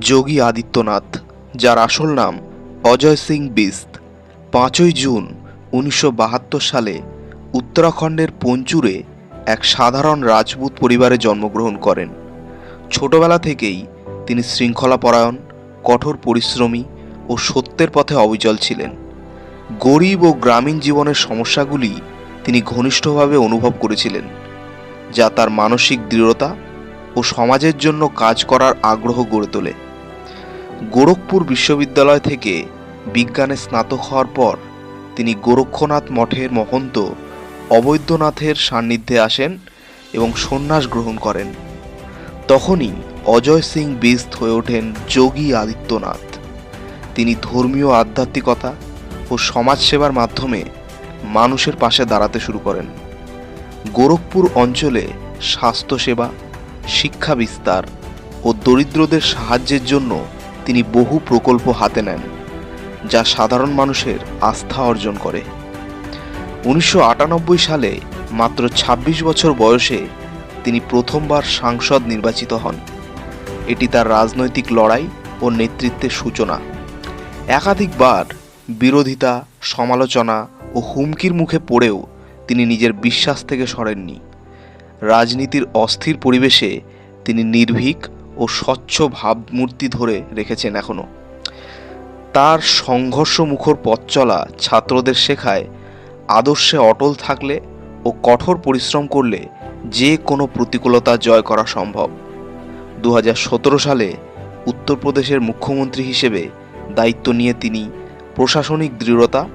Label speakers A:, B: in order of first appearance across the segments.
A: যোগী আদিত্যনাথ, যার আসল নাম অজয় সিং বিস্ত। পাঁচই জুন উনিশশো বাহাত্তর সালে উত্তরাখণ্ডের পঞ্চুরে এক সাধারণ রাজপুত পরিবারে জন্মগ্রহণ করেন। ছোটবেলা থেকেই তিনি শৃঙ্খলাপরায়ণ, কঠোর পরিশ্রমী ও সত্যের পথে অবিচল ছিলেন। গরিব ও গ্রামীণ জীবনের সমস্যাগুলি তিনি ঘনিষ্ঠভাবে অনুভব করেছিলেন, যা তার মানসিক দৃঢ়তা ও সমাজের জন্য কাজ করার আগ্রহ গড়ে তোলে। গোরখপুর বিশ্ববিদ্যালয় থেকে বিজ্ঞানে স্নাতক হওয়ার পর তিনি গোরক্ষনাথ মঠের মহন্ত অবৈদ্যনাথের সান্নিধ্যে আসেন এবং সন্ন্যাস গ্রহণ করেন। তখনই অজয় সিং বিস্ত হয়ে ওঠেন যোগী আদিত্যনাথ। তিনি ধর্মীয় আধ্যাত্মিকতা ও সমাজসেবার মাধ্যমে মানুষের পাশে দাঁড়াতে শুরু করেন। গোরখপুর অঞ্চলে স্বাস্থ্যসেবা শিক্ষা বিস্তার ও দরিদ্রদের সাহায্যের জন্য তিনি বহু প্রকল্প হাতে নেন, যা সাধারণ মানুষের আস্থা অর্জন করে। উনিশশো আটানব্বই সালে মাত্র ২৬ বছর বয়সে তিনি প্রথমবার সাংসদ নির্বাচিত হন। এটি তার রাজনৈতিক লড়াই ও নেতৃত্বের সূচনা। একাধিকবার বিরোধিতা, সমালোচনা ও হুমকির মুখে পড়েও তিনি নিজের বিশ্বাস থেকে সরেননি। রাজনীতির অস্থির পরিবেশে তিনি নির্ভীক ও স্বচ্ছ ভাবমূর্তি ধরে রেখেছেন এখনও তার সংঘর্ষ মুখর পথ চলা ছাত্রদের শেখায় আদর্শে অটল থাকলে ও কঠোর পরিশ্রম করলে যে কোনো প্রতিকূলতা জয় করা সম্ভব। দু হাজার সতেরো সালে উত্তরপ্রদেশের মুখ্যমন্ত্রী হিসেবে দায়িত্ব নিয়ে তিনি প্রশাসনিক দৃঢ়তা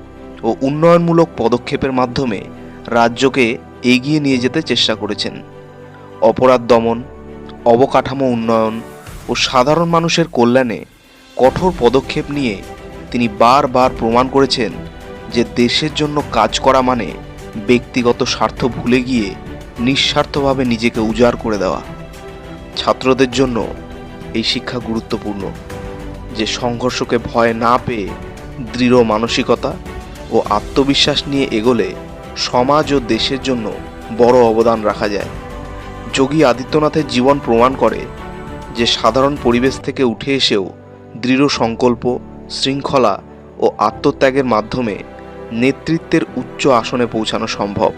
A: ও উন্নয়নমূলক পদক্ষেপের মাধ্যমে রাজ্যকে এগিয়ে নিয়ে যেতে চেষ্টা করেছেন। অপরাধ দমন, অবকাঠামো উন্নয়ন ও সাধারণ মানুষের কল্যাণে কঠোর পদক্ষেপ নিয়ে তিনি বারবার প্রমাণ করেছেন যে দেশের জন্য কাজ করা মানে ব্যক্তিগত স্বার্থ ভুলে গিয়ে নিঃস্বার্থভাবে নিজেকে উজাড় করে দেওয়া। ছাত্রদের জন্য এই শিক্ষা গুরুত্বপূর্ণ, যে সংঘর্ষকে ভয় না পেয়ে দৃঢ় মানসিকতা ও আত্মবিশ্বাস নিয়ে এগোলে সমাজ ও দেশের জন্য বড় অবদান রাখা যায়। যোগী আদিত্যনাথের জীবন প্রমাণ করে যে সাধারণ পরিবেশ থেকে উঠে এসেও দৃঢ় সংকল্প, শৃঙ্খলা ও আত্মত্যাগের মাধ্যমে নেতৃত্বের উচ্চ আসনে পৌঁছানো সম্ভব।